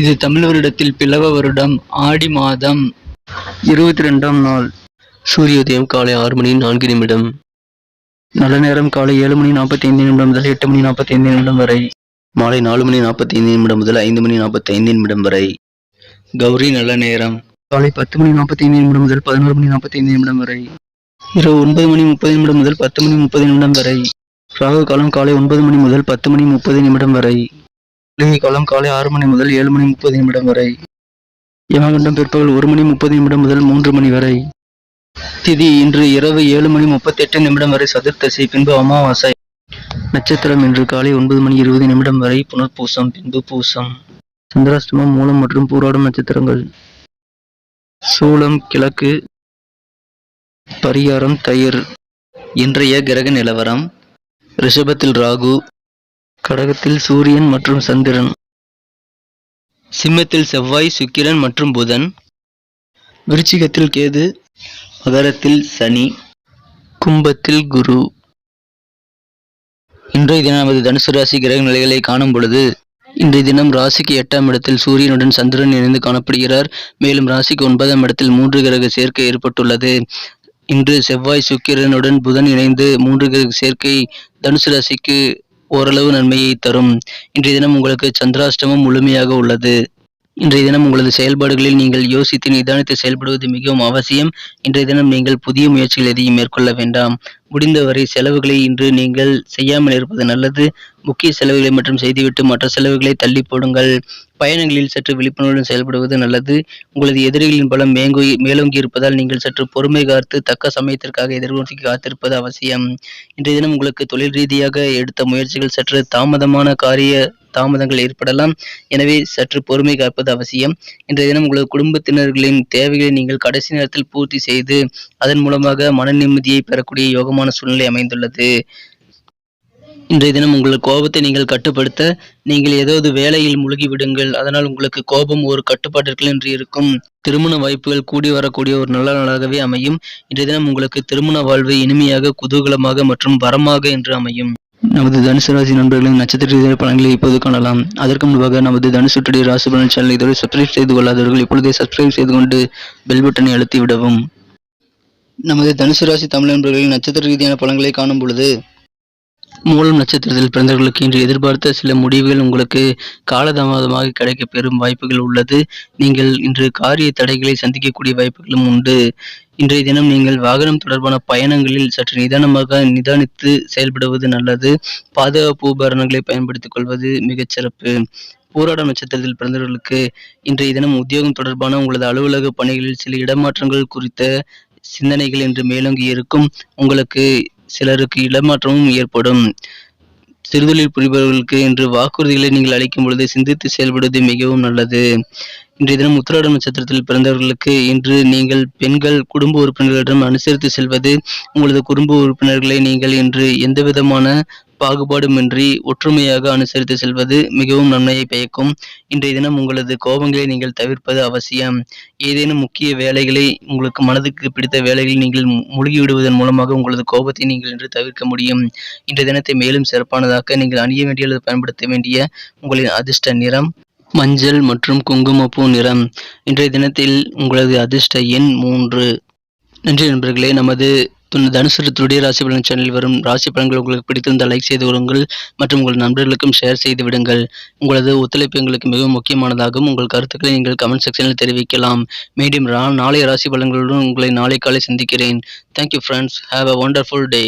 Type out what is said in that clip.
இது தமிழ் வருடத்தில் பிளவ வருடம் ஆடி மாதம். இருபத்தி ரெண்டாம் நாள். சூரிய உதயம் காலை ஆறு மணி நான்கு நிமிடம். நல்ல நேரம் காலை ஏழு மணி நாற்பத்தி ஐந்து நிமிடம் முதல் எட்டு மணி நாற்பத்தி ஐந்து நிமிடம் வரை. மாலை நாலு மணி நாற்பத்தி ஐந்து நிமிடம் முதல் ஐந்து மணி நாற்பத்தி ஐந்து நிமிடம் வரை. கௌரி நல்ல நேரம். காலை பத்து மணி நாற்பத்தி ஐந்து நிமிடம் முதல் பதினோரு மணி நாற்பத்தி ஐந்து நிமிடம் வரை. இரவு ஒன்பது மணி முப்பது நிமிடம் முதல் பத்து மணி முப்பது நிமிடம் வரை. ராகு காலம் காலை ஒன்பது மணி முதல் பத்து மணி முப்பது நிமிடம் வரை. குளிகை காலம் காலை ஆறு மணி முதல் ஏழு மணி முப்பது நிமிடம் வரை. யமகண்டம் பிற்பகல் ஒரு மணி முப்பது நிமிடம் முதல் மூன்று மணி வரை. திதி இன்று இரவு ஏழு மணி முப்பத்தி எட்டு நிமிடம் வரை சதுர்த்தசி பின்பு அமாவாசை. நட்சத்திரம் இன்று காலை ஒன்பது மணி இருபது நிமிடம் வரை புனர்பூசம் பின்பு பூசம். சந்திராஷ்டமம் மூலம் மற்றும் பூராடும் நட்சத்திரங்கள். சூலம் கிழக்கு பரிகாரம் தயிர். இன்றைய கிரக நிலவரம் ரிஷபத்தில் ராகு கடகத்தில் சூரியன் மற்றும் சந்திரன். சிம்மத்தில் செவ்வாய் சுக்கிரன் மற்றும் புதன். விருச்சிகத்தில் கேது மகரத்தில் சனி. கும்பத்தில் குரு. இன்றைய தினம் நமது தனுசு ராசி கிரக நிலைகளை காணும் பொழுது இன்றைய தினம் ராசிக்கு எட்டாம் இடத்தில் சூரியனுடன் சந்திரன் இணைந்து காணப்படுகிறார். மேலும் ராசிக்கு ஒன்பதாம் இடத்தில் மூன்று கிரக சேர்க்கை ஏற்பட்டுள்ளது. இன்று செவ்வாய் சுக்கிரனுடன் புதன் இணைந்து மூன்று கிரக சேர்க்கை தனுசு ராசிக்கு ஓரளவு நன்மையை தரும். இன்றைய தினம் உங்களுக்கு சந்திராஷ்டமம் முழுமையாக உள்ளது. இன்றைய தினம் உங்களது செயல்பாடுகளில் நீங்கள் யோசித்து நிதானித்து செயல்படுவது மிகவும் அவசியம். இன்றைய தினம் நீங்கள் புதிய முயற்சிகள் எதையும் மேற்கொள்ள வேண்டாம். முடிந்தவரை செலவுகளை இன்று நீங்கள் செய்யாமல் இருப்பது நல்லது. முக்கிய செலவுகளை மட்டும் செய்துவிட்டு மற்ற செலவுகளை தள்ளி போடுங்கள். பயணங்களில் சற்று விழிப்புணர்வுடன் செயல்படுவது நல்லது. உங்களது எதிரிகளின் பலம் மேங்கி மேலோங்கி இருப்பதால் நீங்கள் சற்று பொறுமை காத்து தக்க சமயத்திற்காக எதிர்நோக்கி காத்திருப்பது அவசியம். இன்றைய தினம் உங்களுக்கு தொழில் ரீதியாக எடுத்த முயற்சிகள் சற்று தாமதமான காரிய தாமதங்கள் ஏற்படலாம். எனவே சற்று பொறுமை காப்பது அவசியம். இன்றைய தினம் உங்களது குடும்பத்தினர்களின் தேவைகளை நீங்கள் கடைசி நேரத்தில் பூர்த்தி செய்து அதன் மூலமாக மன நிம்மதியை பெறக்கூடிய யோகமான சூழ்நிலை அமைந்துள்ளது. இன்றைய தினம் உங்கள் கோபத்தை நீங்கள் கட்டுப்படுத்த நீங்கள் ஏதாவது வேலையில் முழுகி விடுங்கள் அதனால் உங்களுக்கு கோபம் ஒரு கட்டுப்பாட்டிற்குள் என்று இருக்கும். திருமண வாய்ப்புகள் கூடி வரக்கூடிய ஒரு நல்ல நாளாகவே அமையும். இன்றைய தினம் உங்களுக்கு திருமண வாழ்வு இனிமையாக குதூகலமாக மற்றும் வரமாக என்று அமையும். நமது தனுசு ராசி நண்பர்களின் நட்சத்திர ரீதியான பலன்களை இப்போது காணலாம். அதற்கு முன்பாக நமது தனுசு ராசி பலன் சேனலை இதுவரை சப்ஸ்கிரைப் செய்து கொள்ளாதவர்கள் இப்பொழுதே சப்ஸ்கிரைப் செய்து கொண்டு பெல் பட்டனை அழுத்தி விடவும். நமது தனுசு ராசி தமிழ் நண்பர்களின் நட்சத்திர ரீதியான பலன்களை காணும் பொழுது மூலம் நட்சத்திரத்தில் பிறந்தவர்களுக்கு இன்று எதிர்பார்த்த சில முடிவுகள் உங்களுக்கு காலதாமதமாக கிடைக்க பெறும் வாய்ப்புகள் உள்ளது. நீங்கள் இன்று காரிய தடைகளை சந்திக்கக்கூடிய வாய்ப்புகளும் உண்டு. இன்றைய தினம் நீங்கள் வாகனம் தொடர்பான பயணங்களில் சற்று நிதானமாக நிதானித்து செயல்படுவது நல்லது. பாதுகாப்பு உபகரணங்களை பயன்படுத்திக் கொள்வது மிகச்சிறப்பு போராட நட்சத்திரத்தில் பிறந்தவர்களுக்கு இன்றைய தினம் உத்தியோகம் தொடர்பான உங்களது அலுவலக பணிகளில் சில இடமாற்றங்கள் குறித்த சிந்தனைகள் இன்று மேலோங்கி இருக்கும். உங்களுக்கு சிலருக்கு இடமாற்றமும் ஏற்படும். சிறுதொழில் புரிபவர்களுக்கு இன்று வாக்குறுதிகளை நீங்கள் அளிக்கும் பொழுது சிந்தித்து செயல்படுவது மிகவும் நல்லது. இன்றைய தினம் உத்திராட நட்சத்திரத்தில் பிறந்தவர்களுக்கு இன்று நீங்கள் பெண்கள் குடும்ப உறுப்பினர்களிடம் அனுசரித்து செல்வது உங்களது குடும்ப உறுப்பினர்களை நீங்கள் இன்று எந்த விதமான பாகுபாடுமின்றி ஒற்றுமையாக அனுசரித்து செல்வது மிகவும் நன்மையை பயக்கும். இன்றைய தினம் உங்களது கோபங்களை நீங்கள் தவிர்ப்பது அவசியம். ஏதேனும் முக்கிய வேலைகளை உங்களுக்கு மனதுக்கு பிடித்த வேலைகளை நீங்கள் முழுகிவிடுவதன் மூலமாக உங்களது கோபத்தை நீங்கள் இன்று தவிர்க்க முடியும். இன்றைய தினத்தை மேலும் சிறப்பானதாக்க நீங்கள் அணிய வேண்டிய அல்லது பயன்படுத்த வேண்டிய உங்களின் அதிர்ஷ்ட நிறம் மஞ்சள் மற்றும் குங்குமப்பூ நிறம். இன்றைய தினத்தில் உங்களது அதிர்ஷ்ட எண் மூன்று. நன்றி நண்பர்களே நமது துன் துடைய ராசி பலன் சேனலில் வரும் ராசி பலன்கள் உங்களுக்கு பிடித்திருந்தால் லைக் செய்து கொள்ளுங்கள் மற்றும் உங்கள் நண்பர்களுக்கும் ஷேர் செய்து விடுங்கள். உங்களது ஒத்துழைப்பு எங்களுக்கு மிகவும் முக்கியமானதாகும் உங்கள் கருத்துக்களை நீங்கள் கமெண்ட் செக்ஷனில் தெரிவிக்கலாம். மீண்டும் நாளைய ராசி பலன்களுடன் உங்களை நாளை காலை சந்திக்கிறேன். Thank you friends have a wonderful day